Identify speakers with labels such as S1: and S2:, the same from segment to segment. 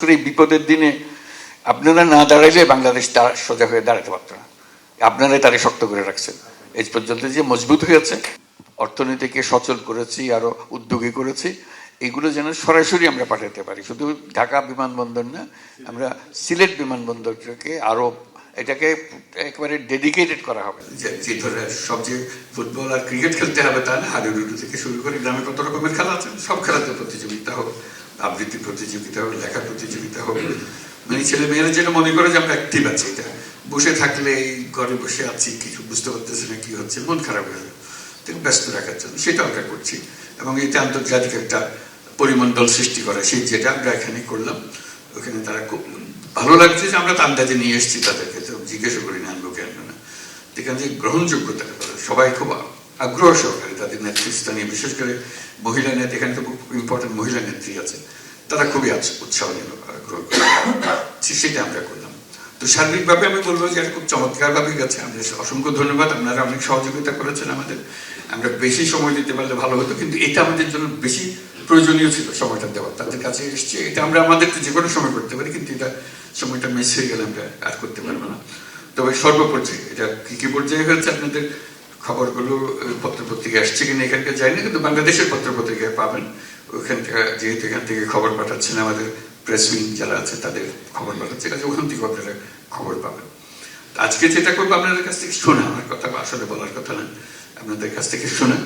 S1: এই বিপদের দিনে আপনারা না দাঁড়াইলে বাংলাদেশ তার সোজা হয়ে দাঁড়াতে পারত না। আপনারাই তারে শক্ত করে রাখছেন। এই পর্যন্ত যে মজবুত হয়েছে, অর্থনীতিকে সচল করেছি, আরও উদ্যোগী করেছি, এগুলো যেন সরাসরি আমরা পাঠাতে পারি। শুধু ঢাকা বিমানবন্দর না, আমরা সিলেট বিমানবন্দরকে আরও এটাকে একেবারে ডেডিকেটেড করা হবে। যে ধরে সব ফুটবল আর ক্রিকেট খেলতে হবে তা না হাডুডুডু থেকে শুরু করে গ্রামে কত রকমের খেলা আছে, সব খেলাতে প্রতিযোগিতা হোক। আবৃত্তি প্রতিযোগিতা হোক লেখা প্রতিযোগিতা হোক মানে ছেলে মেয়েরা যেটা মনে করে যে আমরা অ্যাক্টিভ আছি, এটা বসে থাকলে এই ঘরে বসে আছি, কিছু বুঝতে পারতেছি না কি হচ্ছে, মন খারাপ হয়ে যাবে। থেকে ব্যস্ত রাখার জন্য সেটা আমরা করছি। এবং এটা আন্তর্জাতিক একটা পরিমণ্ডল সৃষ্টি করা, সেই যেটা আমরা এখানে করলাম, ওখানে তারা খুব ভালো লাগছে যে আমরা আন্দাজে নিয়ে এসেছি তাদেরকে, তো জিজ্ঞাসা করি না, আনব কেন না। এখানে যে গ্রহণযোগ্যতা, সবাই খুব আগ্রহ সহকারে তাদের নেতৃস্থানীয় বিশেষ করে মহিলা নেত্রী, এখানে তো খুব ইম্পর্টেন্ট মহিলা নেত্রী আছে। তারা খুবই উৎসাহ নিল আগ্রহ করে। সেটা আমরা করলাম। তো সার্বিকভাবে আমি বলব যে এটা খুব চমৎকার ভাবে গেছে আমাদের অসংখ্য ধন্যবাদ। আপনারা অনেক সহযোগিতা করেছেন আমাদের। আমরা বেশি সময় দিতে পারলে ভালো হতো, কিন্তু এটা আমাদের জন্য বেশি প্রয়োজনীয় ছিল সময়টা দেওয়া তাদের কাছে এসছে, এটা আমরা আমাদের যে কোনো সময় করতে পারি, কিন্তু এটা সময়টা মিস হয়ে গেলে আমরা আর করতে পারব না। তবে সর্বপর্যায়ে এটা কি কি পর্যায়ে হয়েছে আপনাদের খবরগুলো পত্র পত্রিকায় আসছে কিনা এখানকার যায়নি কিন্তু বাংলাদেশের পত্র পত্রিকায় পাবেন। ওখান থেকে যেহেতু এখান থেকে খবর পাঠাচ্ছেন আমাদের প্রেস উইং যারা আছে, তাদের খবর পাঠাচ্ছে। কাজে ওখান থেকে আপনারা খবর পাবেন। আজকে যেটা করব আপনাদের কাছ থেকে শোনা, আমার কথা আসলে বলার কথা না, আপনাদের কাছ থেকে শোনা।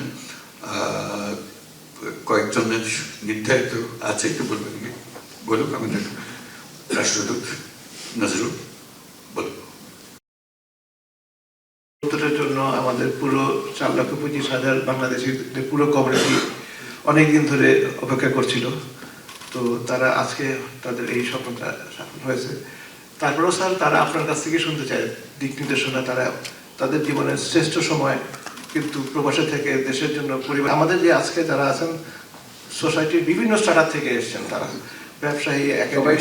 S1: কয়েকজনের নির্ধারিত আছে, একটু বলবেন বলুক আমাদের রাষ্ট্রদূত নজরুল। বলুন।
S2: আমাদের পুরো চার লক্ষ পঁচিশ হাজার বাংলাদেশি পুরো কমিউনিটি অনেকদিন ধরে অপেক্ষা করছিল। তো তারা আজকে তাদের এই স্বপ্নটা সফল হয়েছে। তারপরেও স্যার তারা আপনার কাছ থেকে শুনতে চায়। দিক নির্দেশনা তারা তাদের জীবনের শ্রেষ্ঠ সময় কিন্তু প্রবাসে থেকে দেশের জন্য পরিবার আমাদের যে আজকে যারা আছেন সোসাইটির বিভিন্ন স্টার্টার থেকে এসেছেন তারা। ব্যবসায়ী একেবারে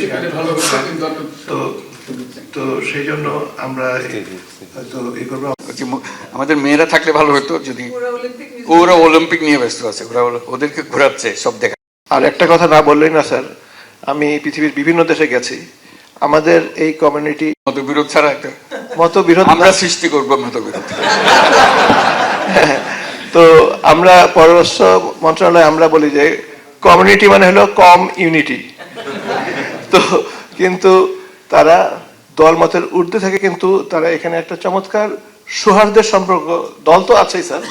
S2: তো তো সেই জন্য আমরা হয়তো এই করব।
S1: যে আমাদের মেয়েরা থাকলে ভালো হতো যদি ওরা অলিম্পিক নিয়ে ব্যস্ত আছে ওরা ওদেরকে ঘোরাচ্ছে সব দেখা।
S2: আর একটা কথা না বললেই না স্যার আমি পৃথিবীর বিভিন্ন দেশে গেছি। আমাদের এই কমিউনিটি
S1: মতবিরোধ ছাড়া একটা
S2: মতবিরোধ
S1: আমরা সৃষ্টি করব মতবিরোধ।
S2: তো আমরা পররাষ্ট্র মন্ত্রণালয়ে আমরা বলি যে কমিউনিটি মানে হলো কম ইউনিটি তো কিন্তু তারা দল মতের ঊর্ধ্বে থেকে কিন্তু তারা এখানে একটা চমৎকার সৌহার্দ্যের সম্পর্ক দল তো আছেই স্যার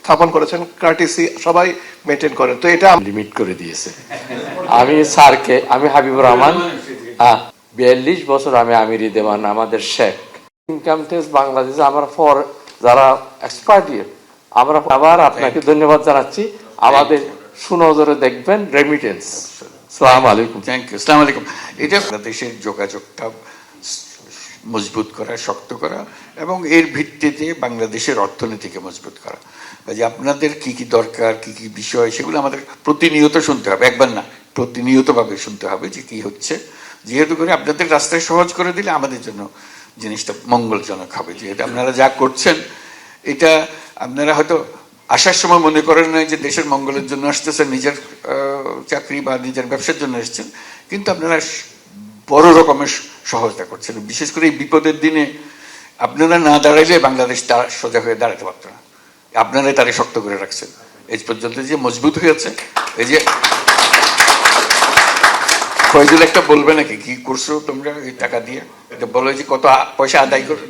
S2: স্থাপন করেছেন কার্টিসি সবাই মেনটেন করেন। তো এটা
S3: লিমিট করে দিয়েছে। আমি স্যারকে আমি হাবিবুর রহমান বিয়াল্লিশ বছর আমি আমিরি দেওয়ান আমাদের শেখ। ইনকাম ট্যাক্স বাংলাদেশে আমরা ফর যারা এক্সপার্ট আমরা আবার আপনাকে ধন্যবাদ জানাচ্ছি। আমাদের সুনজরে দেখবেন রেমিটেন্স সালাম আলাইকুম।
S1: থ্যাংক ইউ আসসালামু আলাইকুম। এটা দেশের যোগাযোগটা মজবুত করা, শক্ত করা এবং এর ভিত্তিতে বাংলাদেশের অর্থনীতিকে মজবুত করা। যে আপনাদের কি কি দরকার, কি কি বিষয়, সেগুলো আমাদের প্রতিনিয়ত শুনতে হবে। একবার না, প্রতিনিয়তভাবে শুনতে হবে যে কি হচ্ছে। যেহেতু করে আপনাদের রাস্তায় সহজ করে দিলে আমাদের জন্য জিনিসটা মঙ্গলজনক হবে। যেহেতু আপনারা যা করছেন, এটা আপনারা হয়তো আসার সময় মনে করেন না যে দেশের মঙ্গলের জন্য আসতেছেন, নিজের চাকরি বা নিজের ব্যবসার জন্য এসেছেন। কিন্তু আপনারা বড় রকমের সহজতা করছেন বিশেষ করে এই বিপদের দিনে আপনারা না দাঁড়াইলে বাংলাদেশ তার সোজা হয়ে দাঁড়াতে পারত না। আপনারাই তারে শক্ত করে রাখছেন। এই পর্যন্ত যে মজবুত হয়েছে, এই যে ফয়জুল একটা বলবে নাকি, কি করছ তোমরা এই টাকা দিয়ে? এটা বলো যে কত পয়সা আদায় করে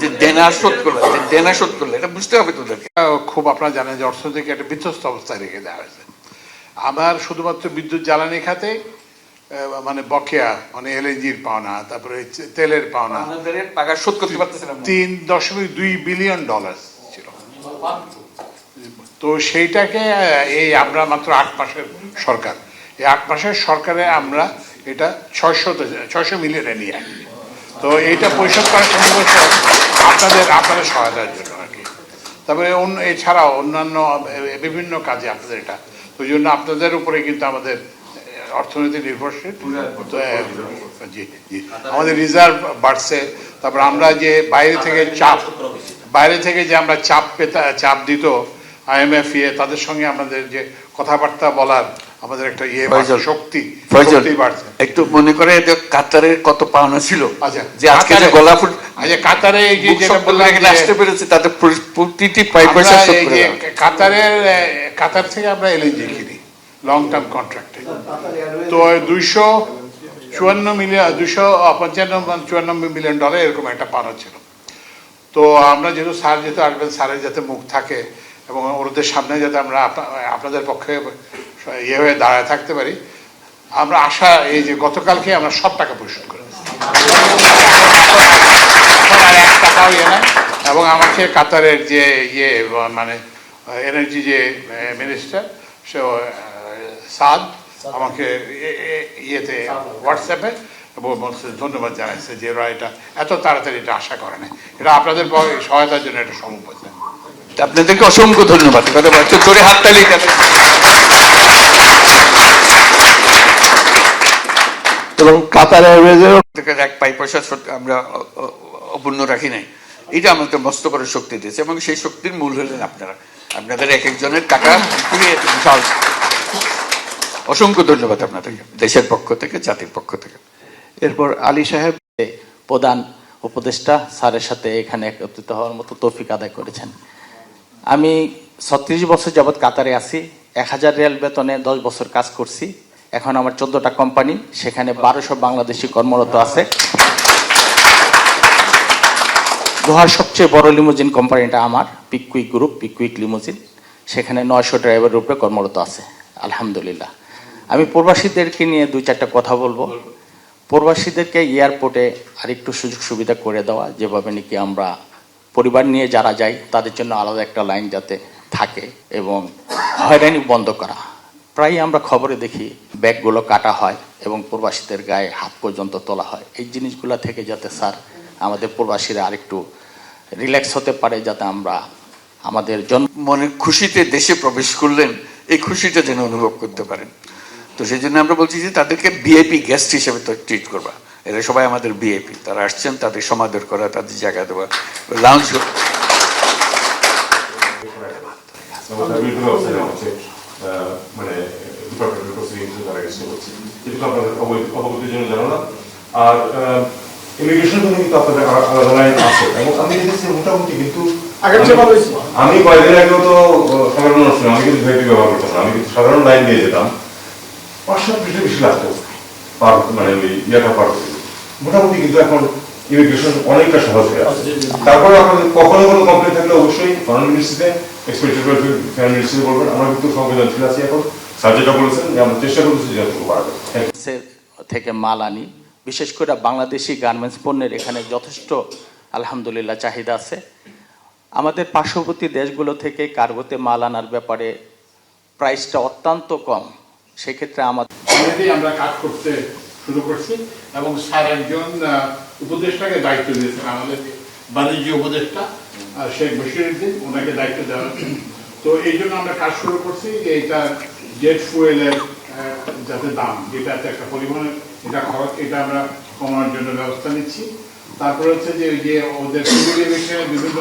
S1: যে দেনা শোধ করলে, যে দেনা শোধ করলে, এটা বুঝতে হবে তোদেরকে।
S4: খুব আপনারা জানেন যে অর্থনীতিকে একটা বিধ্বস্ত অবস্থায় রেখে দেওয়া হয়েছে। আবার শুধুমাত্র বিদ্যুৎ জ্বালানি খাতে মানে বকেয়া মানে এলএনজির পাওনা তারপরে তেলের পাওনা।
S1: আমাদের টাকা শোধ করতে পারতেছিলাম
S4: তিন দশমিক দুই বিলিয়ন ডলার ছিল। তো সেইটাকে এই আমরা মাত্র আট মাসের সরকার। এই আট মাসের সরকারে আমরা এটা ছয়শো ছয়শো মিলিয়নে নিয়ে আসি তো এইটা পরিশোধ করা সম্ভব আপনাদের আপনাদের সহায়তার জন্য আর কি। তারপরে অন্য এছাড়াও অন্যান্য বিভিন্ন কাজে আপনাদের এটা। তো ওই জন্য আপনাদের উপরে কিন্তু আমাদের অর্থনীতি নির্ভরশীল। জি জি। আমাদের রিজার্ভ বাড়ছে। তারপর আমরা যে বাইরে থেকে চাপ বাইরে থেকে যে আমরা চাপ পেতা চাপ দিত আইএমএফ ইয়ে তাদের সঙ্গে আমাদের যে কথাবার্তা বলার আমাদের একটা ইয়ে শক্তি শক্তি বাড়ছে।
S1: একটু মনে করে যে কাতারের কত পাওনা ছিল?
S4: আচ্ছা,
S1: যে আজকে যে
S4: কাতারে-
S1: গলা ফুট
S4: আচ্ছা কাতারে এই যে যেটা বললাম যে-
S1: আসতে পেরেছে তাদের প্রতিটি পাই পয়সা।
S4: কাতারের কাতার থেকে আমরা এলএনজি কিনি। লং টার্ম কন্ট্রাক্টে তো দুইশো চুয়ান্ন মিলিয়ন দুশো পঞ্চান্ন চুয়ান্ন মিলিয়ন ডলার এরকম একটা পাওনা ছিল তো আমরা যেহেতু স্যার যেহেতু আসবেন, স্যারের যাতে মুখ থাকে এবং ওদের সামনে যাতে আমরা আপনাদের পক্ষে ইয়ে হয়ে দাঁড়ায় থাকতে পারি, আমরা আশা এই যে গতকালকে আমরা সব টাকা পরিশোধ করে এক টাকাও ইয়ে এবং আমাকে কাতারের যে ইয়ে মানে এনার্জি যে মিনিস্টার সে সাদ আমাকে ইয়েতে হোয়াটসঅ্যাপে বলছে ধন্যবাদ জানাইছে যে ওরা এটা এত তাড়াতাড়ি এটা আশা করে না এটা আপনাদের সহায়তার জন্য এটা সম্ভব হয়েছে।
S1: আপনাদেরকে অসংখ্য ধন্যবাদ। কথা জোরে হাততালি
S3: এবং কাতার
S1: এক পাই পয়সা আমরা অপূর্ণ রাখি নাই। এটা আমাকে মস্ত করে শক্তি দিয়েছে এবং সেই শক্তির মূল হলেন আপনারা। আপনাদের এক একজনের টাকা খুবই বিশাল অসংখ্য ধন্যবাদ আপনাদেরকে দেশের পক্ষ থেকে, জাতির পক্ষ থেকে।
S5: এরপর আলী সাহেব প্রধান উপদেষ্টা স্যারের সাথে এখানে একত্রিত হওয়ার মতো তৌফিক আদায় করেছেন। আমি ছত্রিশ বছর যাবৎ কাতারে আছি, এক হাজার রিয়াল বেতনে দশ বছর কাজ করছি। এখন আমার চোদ্দটা কোম্পানি, সেখানে বারোশো বাংলাদেশি কর্মরত আছে। দোহার সবচেয়ে বড় লিমোজিন কোম্পানিটা আমার পিকুইক গ্রুপ পিকুইক লিমোজিন সেখানে নয়শো ড্রাইভারের উপরে কর্মরত আছে, আলহামদুলিল্লাহ। আমি প্রবাসীদেরকে নিয়ে দুই চারটা কথা বলব। প্রবাসীদেরকে এয়ারপোর্টে আরেকটু সুযোগ সুবিধা করে দেওয়া, যেভাবে নাকি আমরা পরিবার নিয়ে যারা যাই, তাদের জন্য আলাদা একটা লাইন যাতে থাকে এবং হয়রানি বন্ধ করা। প্রায় আমরা খবরে দেখি, ব্যাগগুলো কাটা হয় এবং প্রবাসীদের গায়ে হাত পর্যন্ত তোলা হয়। এই জিনিসগুলো থেকে যাতে স্যার, আমাদের প্রবাসীরা আরেকটু রিল্যাক্স হতে পারে, যাতে আমরা আমাদের জন্ম
S1: মনের খুশিতে দেশে প্রবেশ করলেন, এই খুশিটা যেন অনুভব করতে পারেন। তো সেই জন্য আমরা বলছি যে তাদেরকে বিআইপি গেস্ট হিসেবে তো ট্রিট করবা। এরা সবাই আমাদের বিআইপি তারা আসছেন, তাদের সমাদর করা, তাদের জায়গা দেওয়া লাউঞ্জ
S6: আমি কয়েকদিন আগেও তো সাধারণ আমি কিন্তু ভিআইপি ব্যবহার করতাম আমি কিন্তু সাধারণ লাইন দিয়ে যেতাম পাঁচশো বেশি বেশি লাগতো পার মানে ওই ইয়েটা পার মোটামুটি কিন্তু এখন ইমিগ্রেশন অনেকটা সহজ হয়ে আছে। তারপরে আপনাদের কখনো কোনো কমপ্লেন থাকলে অবশ্যই ফরেন মিনিস্ট্রিতে এক্সপেক্টেড ফরেন বলবেন আমরা কিন্তু সংবেদনশীল আছি এখন। স্যার যেটা বলেছেন যে আমরা চেষ্টা যতটুকু থ্যাংক
S5: থেকে মাল আনি। বিশেষ করে বাংলাদেশি গার্মেন্টস পণ্যের এখানে যথেষ্ট আলহামদুলিল্লাহ চাহিদা আছে। আমাদের পার্শ্ববর্তী দেশগুলো থেকে কার্গোতে মাল আনার ব্যাপারে প্রাইসটা অত্যন্ত কম। সেক্ষেত্রে আমাদের
S4: আমরা কাজ করতে শুরু করছি এবং স্যার একজন উপদেষ্টাকে দায়িত্ব দিয়েছেন আমাদের বাণিজ্য উপদেষ্টা শেখ বশিরুদ্দিন ওনাকে দায়িত্ব দেওয়া। তো এই জন্য আমরা কাজ শুরু করছি যে এটা জেট ফুয়েলের যাতে দাম, যেটাতে একটা পরিবহনের এটা খরচ, এটা আমরা কমানোর জন্য ব্যবস্থা নিচ্ছি তারপরে হচ্ছে যে যে ওদের এভিয়েশনের বিভিন্ন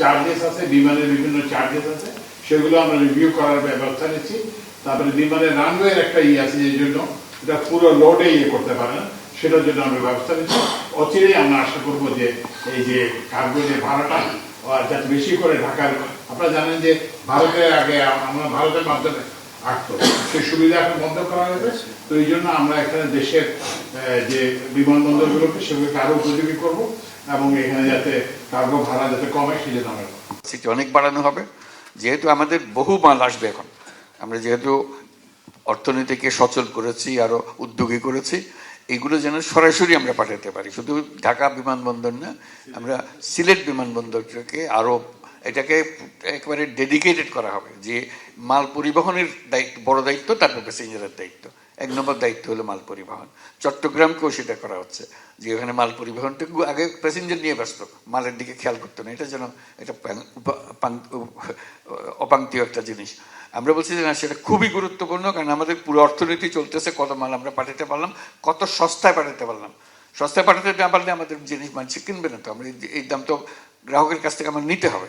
S4: চার্জেস আছে, বিমানের বিভিন্ন চার্জেস আছে, সেগুলো আমরা রিভিউ করার ব্যবস্থা নিচ্ছি তারপরে বিমানের রানওয়ের একটা ইয়ে আছে যে জন্য এটা পুরো লোডে ইয়ে করতে পারে না, সেটার জন্য আমরা ব্যবস্থা নিচ্ছি। অচিরেই আমরা আশা করব যে এই যে কার্গো যে ভাড়াটা যাতে বেশি করে ঢাকার, আপনারা জানেন যে ভারতের আগে আমরা ভারতের মাধ্যমে আসতো সেই সুবিধা এখন বন্ধ করা হয়েছে। তো এই জন্য আমরা এখানে দেশের যে বিমানবন্দরগুলোকে সেগুলোকে আরও উপযোগী করব এবং এখানে যাতে কার্গো ভাড়া যাতে কমে, সেই জন্য আমরা
S1: অনেক বাড়ানো হবে। যেহেতু আমাদের বহু মাল আসবে এখন। আমরা যেহেতু অর্থনীতিকে সচল করেছি, আরও উদ্যোগী করেছি, এগুলো যেন সরাসরি আমরা পাঠাতে পারি। শুধু ঢাকা বিমানবন্দর না, আমরা সিলেট বিমানবন্দরটাকে আরও, এটাকে একেবারে ডেডিকেটেড করা হবে যে মাল পরিবহনের দায়িত্ব, বড় দায়িত্ব, তারপর প্যাসেঞ্জারের দায়িত্ব। এক নম্বর দায়িত্ব হলো মাল পরিবহন। চট্টগ্রামকেও সেটা করা হচ্ছে যে ওখানে মাল পরিবহনটুকু আগে প্যাসেঞ্জার নিয়ে ব্যস্ত, মালের দিকে খেয়াল করতো না। এটা যেন এটা অপাঙ্ক্তীয় একটা জিনিস। আমরা বলছি যে না, সেটা খুবই গুরুত্বপূর্ণ, কারণ আমাদের পুরো অর্থনীতি চলতেছে, কত মাল আমরা পাঠাতে পারলাম, কত সস্তায় পাঠাতে পারলাম। সস্তায় পাঠাতে না পারলে আমাদের জিনিস মানুষ কিনবে না তো, আমরা এই- দাম তো গ্রাহকের কাছ থেকে আমার নিতে হবে।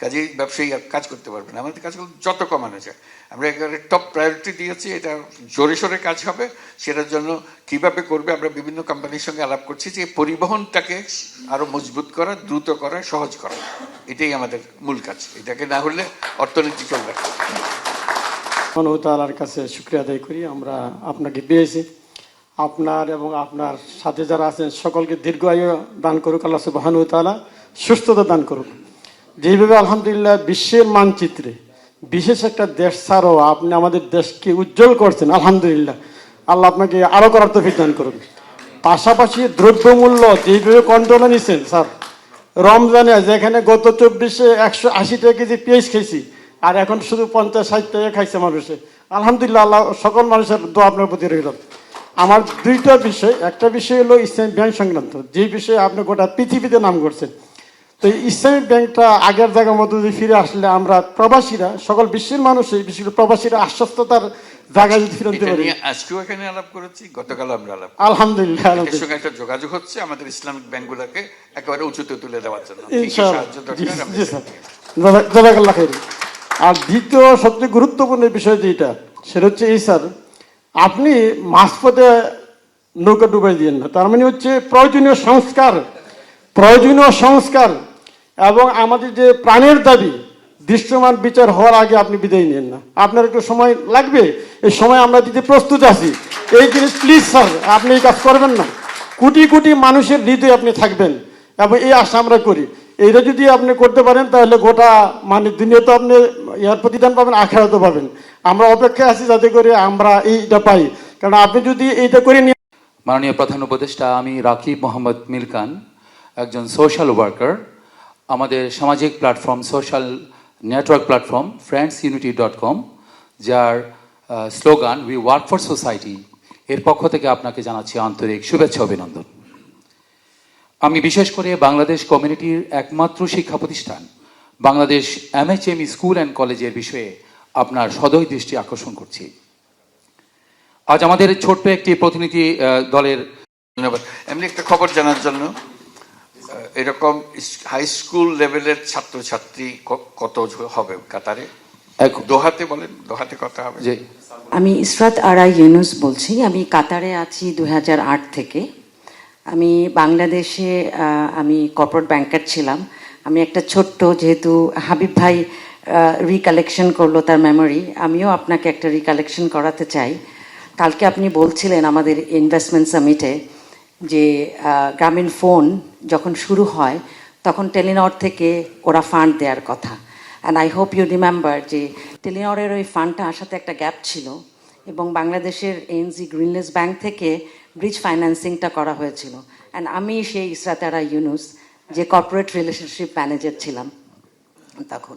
S1: কাজেই ব্যবসায়ী কাজ করতে পারবে না, আমাদের কাজগুলো যত কমানো যায়। আমরা একেবারে টপ প্রায়োরিটি দিয়েছি, এটা জোরে সোরে কাজ হবে, সেটার জন্য কীভাবে করবে, আমরা বিভিন্ন কোম্পানির সঙ্গে আলাপ করছি যে পরিবহনটাকে আরও মজবুত করা, দ্রুত করা, সহজ করা। এটাই আমাদের মূল কাজ, এটাকে না হলে অর্থনীতি চলবে না।
S7: মহানবু তালার কাছে শুক্রিয়া আদায় করি। আমরা আপনাকে পেয়েছি। আপনার এবং আপনার সাথে যারা আছেন, সকলকে দীর্ঘ আয়ু দান করুক, আল্লাহ সুবাহানু তালা সুস্থতা দান করুক। যেভাবে আলহামদুলিল্লাহ বিশ্বের মানচিত্রে বিশেষ একটা দেশ ছাড়াও আপনি আমাদের দেশকে উজ্জ্বল করছেন, আলহামদুলিল্লাহ। আল্লাহ আপনাকে আরও করার তো দান করুন পাশাপাশি দ্রব্যমূল্য যেভাবে কন্ট্রোলে নিছেন, স্যার, রমজানে যেখানে গত চব্বিশে একশো আশি টাকা কেজি পেঁয়াজ খেয়েছি আর এখন শুধু পঞ্চাশ ষাট টাকা খাইছে মানুষে। আলহামদুলিল্লাহ আল্লাহ সকল মানুষের দোয়া আপনার প্রতি রইল। আমার দুইটা বিষয় একটা বিষয় হলো ইসলামিক ব্যাংক সংক্রান্ত যে বিষয়ে আপনি গোটা পৃথিবীতে নাম করছেন। তো এই ইসলামিক ব্যাংকটা আগের জায়গার মধ্যে যদি ফিরে আসলে আমরা প্রবাসীরা সকল বিশ্বের মানুষই বিশেষ করে প্রবাসীরা আশ্বস্ততার জায়গায় যদি ফিরে আনতে পারি।
S1: আজকেও এখানে আলাপ করেছি গতকাল আমরা আলাপ
S7: আলহামদুলিল্লাহ
S1: এর সঙ্গে একটা যোগাযোগ হচ্ছে আমাদের ইসলামিক ব্যাংকগুলোকে একেবারে উঁচুতে তুলে দেওয়ার জন্য।
S7: ইনশাআল্লাহ। জি স্যার। জাজা- জাজাকাল্লাহ খাইর। আর দ্বিতীয়, সবচেয়ে গুরুত্বপূর্ণ বিষয় যেটা সেটা হচ্ছে এই স্যার, আপনি মাঝপথে নৌকা ডুবাই দিয়েন না। তার মানে হচ্ছে প্রয়োজনীয় সংস্কার প্রয়োজনীয় সংস্কার এবং আমাদের যে প্রাণের দাবি, দৃশ্যমান বিচার হওয়ার আগে আপনি বিদায় নেন না। আপনার একটু সময় লাগবে? এই সময় আমরা দিতে প্রস্তুত আছি। এই জিনিস প্লিজ স্যার, আপনি এই কাজ করবেন না। কোটি কোটি মানুষের হৃদয়ে আপনি থাকবেন এবং এই আশা আমরা করি। এইটা যদি আপনি করতে পারেন, তাহলে গোটা মানে দুনিয়াতে আপনি ইয়ার প্রতিদান পাবেন, আখেরাতও পাবেন। আমরা অপেক্ষায় আছি যাতে করে আমরা এইটা পাই। কারণ আপনি যদি এইটা করে নিয়ে
S8: মাননীয় প্রধান উপদেষ্টা, আমি রাকিব মোহাম্মদ মিলকান, একজন সোশ্যাল ওয়ার্কার আমাদের সামাজিক platform social network platform friends unity dot com যার slogan we work for society এর পক্ষ থেকে আপনাকে জানাচ্ছি আন্তরিক শুভেচ্ছা, অভিনন্দন। আমি বিশেষ করে বাংলাদেশ কমিউনিটির একমাত্র শিক্ষা প্রতিষ্ঠান বাংলাদেশ এমএচএমই স্কুল অ্যান্ড কলেজের বিষয়ে আপনার সদয় দৃষ্টি আকর্ষণ করছি। আজ আমাদের ছোট্ট একটি প্রতিনিধি দলের
S1: ধন্যবাদ। এমনি একটা খবর জানার জন্য এরকম হাই স্কুল লেভেলের ছাত্রছাত্রী ক- কত হবে কাতারে?
S8: এক-
S1: দোহাতে বলেন দোহাতে কথা হবে।
S8: যে
S9: আমি ইসরাত আরা ইউনুস বলছি। আমি কাতারে আছি দু হাজার আট থেকে। আমি বাংলাদেশে আমি কর্পোরেট ব্যাংকার ছিলাম। আমি একটা ছোট্ট, যেহেতু হাবিব ভাই রিকালেকশন করল তার মেমোরি আমিও আপনাকে একটা রিকালেকশন করাতে চাই। কালকে আপনি বলছিলেন আমাদের ইনভেস্টমেন্ট সামিটে যে গ্রামীণ ফোন যখন শুরু হয়, তখন টেলিনর থেকে ওরা ফান্ড দেওয়ার কথা। And I hope you remember যে টেলিনরের ওই ফান্ডটা আসাতে একটা গ্যাপ ছিল এবং বাংলাদেশের এনজি গ্রিনলেস ব্যাংক থেকে ব্রিজ ফাইন্যান্সিংটা করা হয়েছিল। অ্যান্ড আমি সেই ইসরাতারা ইউনুস, যে কর্পোরেট রিলেশনশিপ ম্যানেজার ছিলাম তখন।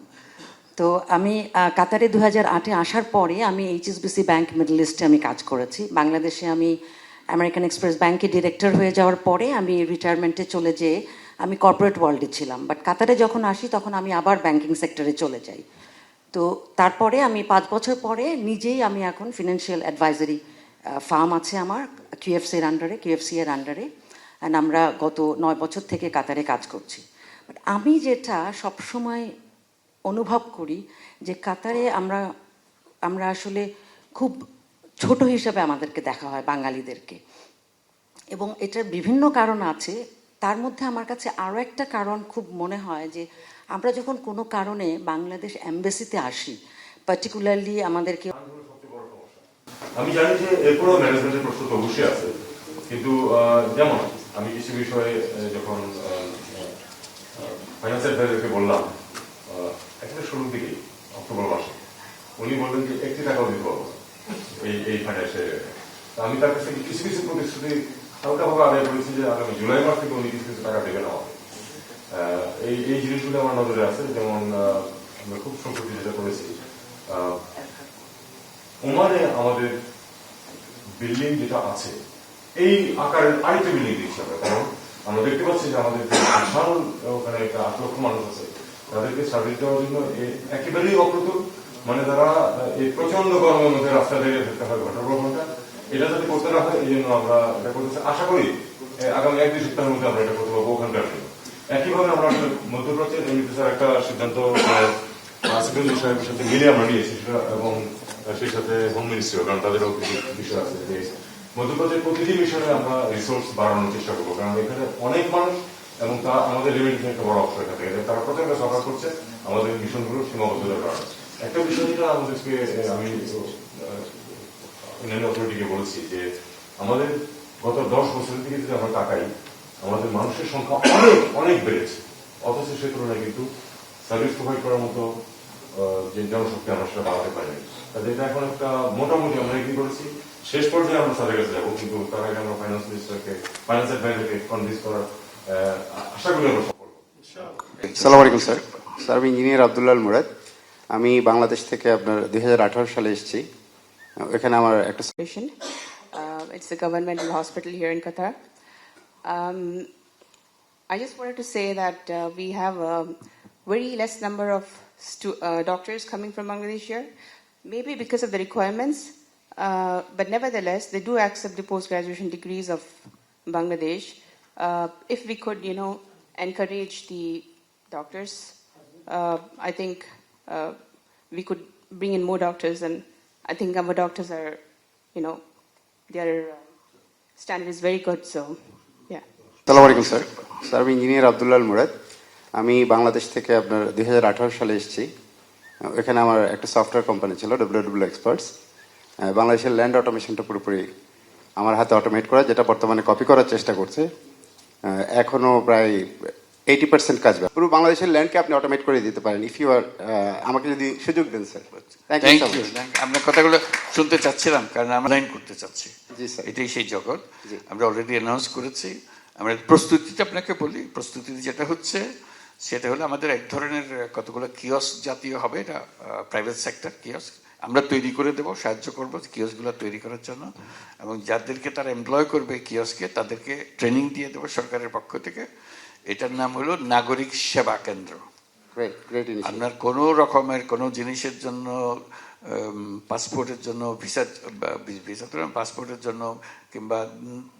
S9: তো আমি কাতারে দু হাজার আটে আসার পরে আমি এইচএসবিসি ব্যাংক মিডল ইস্টে আমি কাজ করেছি। বাংলাদেশে আমি আমেরিকান এক্সপ্রেস ব্যাংকে ডিরেক্টর হয়ে যাওয়ার পরে আমি রিটায়ারমেন্টে চলে যেয়ে আমি কর্পোরেট ওয়ার্ল্ডে ছিলাম। বাট কাতারে যখন আসি, তখন আমি আবার ব্যাংকিং সেক্টরে চলে যাই। তো তারপরে আমি পাঁচ বছর পরে নিজেই আমি এখন ফিনান্সিয়াল অ্যাডভাইজারি ফার্ম আছে আমার কিউএফসির আন্ডারে কিউএফসি এর আন্ডারে অ্যান্ড আমরা গত নয় বছর থেকে কাতারে কাজ করছি। বাট আমি যেটা সবসময় অনুভব করি যে কাতারে আমরা আমরা আসলে খুব ছোট হিসাবে আমাদেরকে দেখা হয় বাঙালিদেরকে। এবং এটার বিভিন্ন কারণ আছে। তার মধ্যে আমার কাছে আরও একটা কারণ খুব মনে হয় যে আমরা যখন কোনো কারণে বাংলাদেশ অ্যাম্বাসিতে আসি পার্টিকুলারলি আমাদেরকে
S6: আমি জানি যে এরপরও ম্যানেজমেন্টের প্রশ্ন তো অবশ্যই আছে, কিন্তু যেমন আমি কিছু বিষয়ে যখন ফাইন্যান্স অ্যাডভাইজারকে বললাম একেবারে শুরুর দিকে, অক্টোবর মাসে, উনি বললেন যে একটি টাকাও দিতে পারব এই এই ফাইন্যান্সের আমি তার কাছে কিছু কিছু প্রতিশ্রুতি হালকাভাবে আদায় করেছি যে আগামী জুলাই মাস থেকে উনি কিছু কিছু টাকা দেবেন আমাকে। এই এই জিনিসগুলো আমার নজরে আছে, যেমন আমরা খুব সম্প্রতি যেটা করেছি ওমানে আমাদের বিল্ডিং যেটা আছে, এই আকারের আরেকটা বিল্ডিং দিচ্ছি আমরা। কারণ আমরা দেখতে পাচ্ছি যে আমাদের বিশাল, ওখানে একটা আট লক্ষ মানুষ আছে, তাদেরকে সার্ভিস দেওয়ার জন্য একেবারেই অপ্রতুল। মানে তারা এই প্রচণ্ড গরমের মধ্যে রাস্তা থেকে থাকতে হয় পর ঘণ্টা। এটা যাতে করতে না হয় এই জন্য আমরা এটা করতে আশা করি আগামী এক দুই সপ্তাহের মধ্যে আমরা এটা করতে পারব ওখানকার জন্য। একইভাবে আমরা আসলে মধ্যপ্রাচ্যের একটা সিদ্ধান্ত সাহেবের সাথে মিলে আমরা নিয়েছি এবং সেই সাথে হোম মিনিস্ট্রিও কারণ তাদেরও কিছু বিষয় আছে যে মধ্যপ্রাচ্যের প্রতিটি মিশনে আমরা রিসোর্স বাড়ানোর চেষ্টা করব। কারণ এখানে অনেক মানুষ এবং তা আমাদের রেমিডিতে একটা বড় এখান থেকে। তারা প্রত্যেকটা সরকার করছে, আমাদের মিশনগুলো সীমাবদ্ধতার কারণে একটা বিষয় যেটা আমাদেরকে আমি অন্যান্য অথরিটিকে বলেছি যে আমাদের গত দশ বছরের দিকে যদি আমরা তাকাই, আমাদের মানুষের সংখ্যা অনেক অনেক বেড়েছে। অথচ সে তুলনায় কিন্তু সার্ভিস প্রোভাইড করার মতো যে জনশক্তি আমরা সেটা বাড়াতে পারিনি এটা এখন একটা মোটামুটি আমরা কি করেছি শেষ পর্যায়ে আমরা স্যারের কাছে যাব কিন্তু তার আগে আমরা ফাইন্যান্স মিনিস্টারকে ফাইন্যান্স অ্যাডভাইজারকে কনভিন্স করার আশা করি আমরা সফল
S10: সালাম আলাইকুম স্যার স্যার আমি ইঞ্জিনিয়ার আবদুল্লাল মুরাদ আমি বাংলাদেশ থেকে আপনার দুই হাজার আঠারো সালে এসেছি এখানে আমার একটা.
S11: Uh, it's a governmental hospital here in Qatar. Um, I just wanted to say that uh, we have a very less number of uh, doctors coming from Bangladesh here, maybe because of the requirements, uh, but nevertheless, they do accept the post-graduation degrees of Bangladesh. Uh, if we could, you know, encourage the doctors, uh, I think uh, we could bring in more doctors, and I think our doctors are, you know, their uh, standard is very good. So, yeah.
S10: Assalamualaikum, sir. Sir, engineer Abdullah Al Murad. আমি বাংলাদেশ থেকে আপনার দুই হাজার আঠারো সালে এসেছি। এখানে আমার একটা সফটওয়্যার কোম্পানি ছিল ডব্লিউ ডব্লিউ এক্সপার্টস বাংলাদেশের ল্যান্ড অটোমেশনটা পুরোপুরি আমার হাতে অটোমেট করা যেটা বর্তমানে কপি করার চেষ্টা করছে। এখনও প্রায় এইটি পার্সেন্ট কাজ। পুরো বাংলাদেশের ল্যান্ডকে আপনি অটোমেট করে দিতে পারেন ইফ ইউ আর আমাকে যদি সুযোগ দেন স্যার থ্যাংক ইউ
S1: আপনার কথাগুলো শুনতে চাচ্ছিলাম কারণ আমরা লাইন করতে চাচ্ছি।
S10: জি, স্যার।
S1: এটাই সেই জগৎ। আমরা অলরেডি অ্যানাউন্স করেছি। আমরা প্রস্তুতিটা আপনাকে বলি। প্রস্তুতি যেটা হচ্ছে সেটা হলো আমাদের এক ধরনের কতগুলো কিয়স জাতীয় হবে এটা প্রাইভেট সেক্টর কিয়স আমরা তৈরি করে দেবো সাহায্য করব কিয়সগুলো তৈরি করার জন্য। এবং যাদেরকে তারা এমপ্লয় করবে কিয়সকে তাদেরকে ট্রেনিং দিয়ে দেবো সরকারের পক্ষ থেকে। এটার নাম হলো নাগরিক সেবা কেন্দ্র। আপনার কোনো রকমের কোনো জিনিসের জন্য পাসপোর্টের জন্য ভিসা ভিসা পাসপোর্টের জন্য কিংবা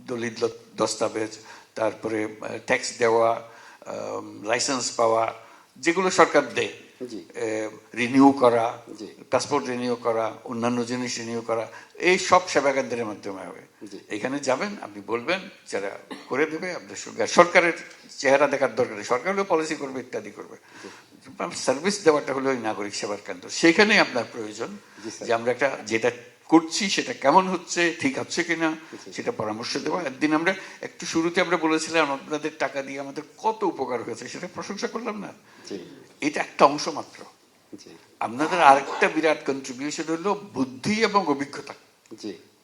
S1: দলিত দস্তাবেজ তারপরে ট্যাক্স দেওয়া লাইসেন্স পাওয়া যেগুলো সরকার দেয় রিনিউ করা। পাসপোর্ট রিনিউ করা অন্যান্য জিনিস রিনিউ করা এই সব সেবা কেন্দ্রের মাধ্যমে হবে। এখানে যাবেন আপনি বলবেন যারা করে দেবে আপনার আর সরকারের চেহারা দেখার দরকার সরকার হলেও পলিসি করবে ইত্যাদি করবে। সার্ভিস দেওয়াটা হলো ওই নাগরিক সেবার কেন্দ্র সেখানে আপনার প্রয়োজন যে আমরা একটা যেটা করছি সেটা কেমন হচ্ছে ঠিক হচ্ছে কিনা সেটা পরামর্শ দেওয়া একদিন আমরা একটু শুরুতে আমরা বলেছিলাম আপনাদের টাকা দিয়ে আমাদের কত উপকার হয়েছে সেটা প্রশংসা করলাম না। এটা একটা অংশ মাত্র। আপনাদের আরেকটা বিরাট কন্ট্রিবিউশন হলো বুদ্ধি এবং অভিজ্ঞতা।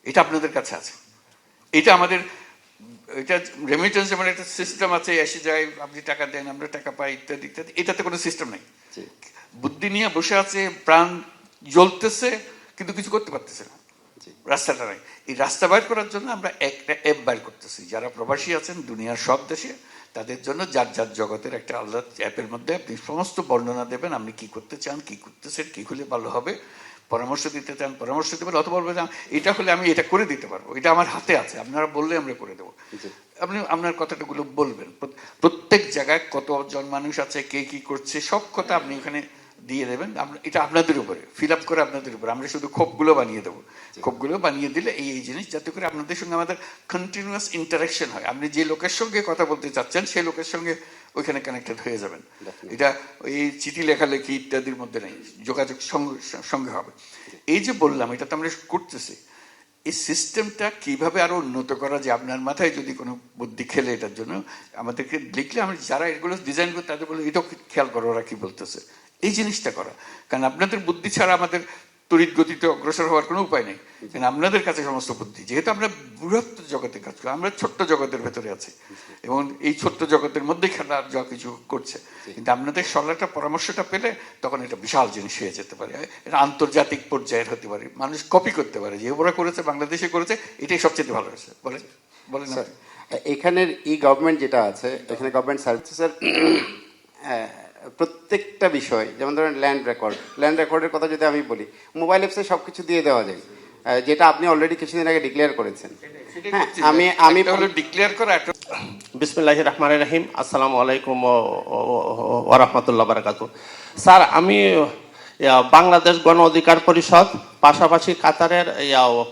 S1: এটা আপনাদের কাছে আছে। এটা আমাদের এটা রেমিটেন্স যেমন একটা সিস্টেম আছে এসে যায় আপনি টাকা দেন আমরা টাকা পাই ইত্যাদি ইত্যাদি। এটাতে কোনো সিস্টেম নেই। বুদ্ধি নিয়ে বসে আছে প্রাণ জ্বলতেছে কিন্তু কিছু করতে পারতেছে না। রাস্তাটা নাই। এই রাস্তা বাইর করার জন্য আমরা একটা অ্যাপ বাইর করতেছি। যারা প্রবাসী আছেন দুনিয়ার সব দেশে তাদের জন্য যার যার জগতের একটা আলাদা অ্যাপের মধ্যে আপনি সমস্ত বর্ণনা দেবেন আপনি কি করতে চান কি করতেছেন কি হলে ভালো হবে পরামর্শ দিতে চান পরামর্শ দিতে পারেন অথবা বলবেন এটা হলে আমি এটা করে দিতে পারব। এটা আমার হাতে আছে আপনারা বললে আমরা করে দেবো। আপনি আপনার কথাটাগুলো বলবেন। প্রত্যেক জায়গায় কতজন মানুষ আছে কে কি করছে সব কথা আপনি এখানে দিয়ে দেবেন। এটা আপনাদের উপরে। ফিল আপ করে আপনাদের উপরে। আমরা শুধু ক্ষোভগুলো বানিয়ে দেবো। ক্ষোভগুলো বানিয়ে দিলে এই এই জিনিস যাতে করে আপনাদের সঙ্গে আমাদের কন্টিনিউয়াস ইন্টারাকশন হয়। আপনি যে লোকের সঙ্গে কথা বলতে চাচ্ছেন সেই লোকের সঙ্গে ওইখানে কানেক্টেড হয়ে যাবেন। এটা এই চিঠি লেখালেখি ইত্যাদির মধ্যে নেই। যোগাযোগ সঙ্গে সঙ্গে হবে। এই যে বললাম এটা তো আমরা করতেছি। এই সিস্টেমটা কীভাবে আরও উন্নত করা যায়? আপনার মাথায় যদি কোনো বুদ্ধি খেলে এটার জন্য আমাদেরকে লিখলে আমরা যারা এগুলো ডিজাইন করে তাদের বলে এটাও খেয়াল করো ওরা কি বলতেছে? এই জিনিসটা করা। কারণ আপনাদের বুদ্ধি ছাড়া আমাদের তড়িৎ গতিতে অগ্রসর হওয়ার কোনো উপায় নেই। কারণ আপনাদের কাছে সমস্ত বুদ্ধি। যেহেতু আমরা বৃহত্ত জগতে কাজ করি, আমরা ছোট্ট জগতের ভেতরে আছি। এবং এই ছোট্ট জগতের মধ্যেই খেলা যা কিছু করছে। কিন্তু আপনাদের সরলাটা, পরামর্শটা পেলে তখন এটা বিশাল জিনিস হয়ে যেতে পারে। এটা আন্তর্জাতিক পর্যায়ের হতে পারে। মানুষ কপি করতে পারে যে ওরা করেছে, বাংলাদেশে করেছে, এটাই সবচেয়ে ভালো হয়েছে। বলেন বলেন
S10: এখানের ই গভর্নমেন্ট যেটা আছে, এখানে গভর্নমেন্ট সার্ভিস স্যার প্রত্যেকটা বিষয় যেমন ধরেন ল্যান্ড রেকর্ড ল্যান্ড রেকর্ডের কথা যদি আমি বলি মোবাইল অ্যাপসে সব কিছু দিয়ে দেওয়া যায়। যেটা আপনি অলরেডি কিছুদিন আগে ডিক্লেয়ার করেছেন। হ্যাঁ আমি আমি
S1: ডিক্লেয়ার করা
S12: বিসমুল্লাহ রহমান রাহিম আসসালামু আলাইকুম ও রহমতুল্লাহ বারাকাত স্যার আমি বাংলাদেশ গণ অধিকার পরিষদ পাশাপাশি কাতারের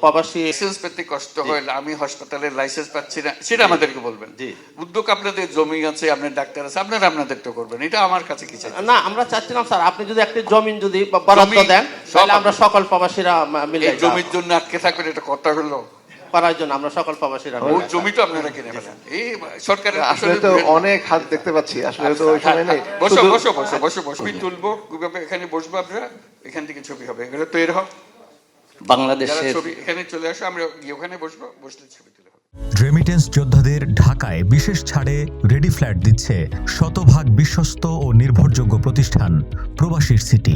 S12: প্রবাসী
S1: লাইসেন্স পেতে কষ্ট হয় আমি হাসপাতালের লাইসেন্স পাচ্ছি না সেটা আমাদেরকে বলবেন।
S12: জি।
S1: উদ্যোগ আপনাদের জমি আছে আপনার ডাক্তার আছে আপনারা আপনাদের তো করবেন এটা আমার কাছে কি চাই?
S12: না আমরা চাচ্ছিলাম স্যার আপনি যদি একটি জমিন যদি বরাদ্দ দেন তাহলে আমরা সকল প্রবাসীরা মিলে
S1: জমির জন্য আটকে থাকবেন এটা কথা হলো।
S12: করার জন্য আমরা সকল প্রবাসীরা
S1: আপনারা কিনে ফেলেন। এই সরকারের
S2: আসলে তো অনেক হাত দেখতে পাচ্ছি আসলে তো ওই সময় নেই।
S1: বসো বসো বসো বসো বসো। ছবি তুলবো কীভাবে এখানে বসবো আপনারা এখান থেকে ছবি হবে। এগুলো তৈরি হোক।
S5: বাংলাদেশের
S1: ছবি এখানে চলে আসো আমরা গিয়ে ওখানে বসবো বসলে ছবি তুলে
S13: রেমিটেন্স যোদ্ধাদের ঢাকায় বিশেষ ছাড়ে রেডি ফ্ল্যাট দিচ্ছে শতভাগ বিশ্বস্ত ও নির্ভরযোগ্য প্রতিষ্ঠান প্রবাসীর সিটি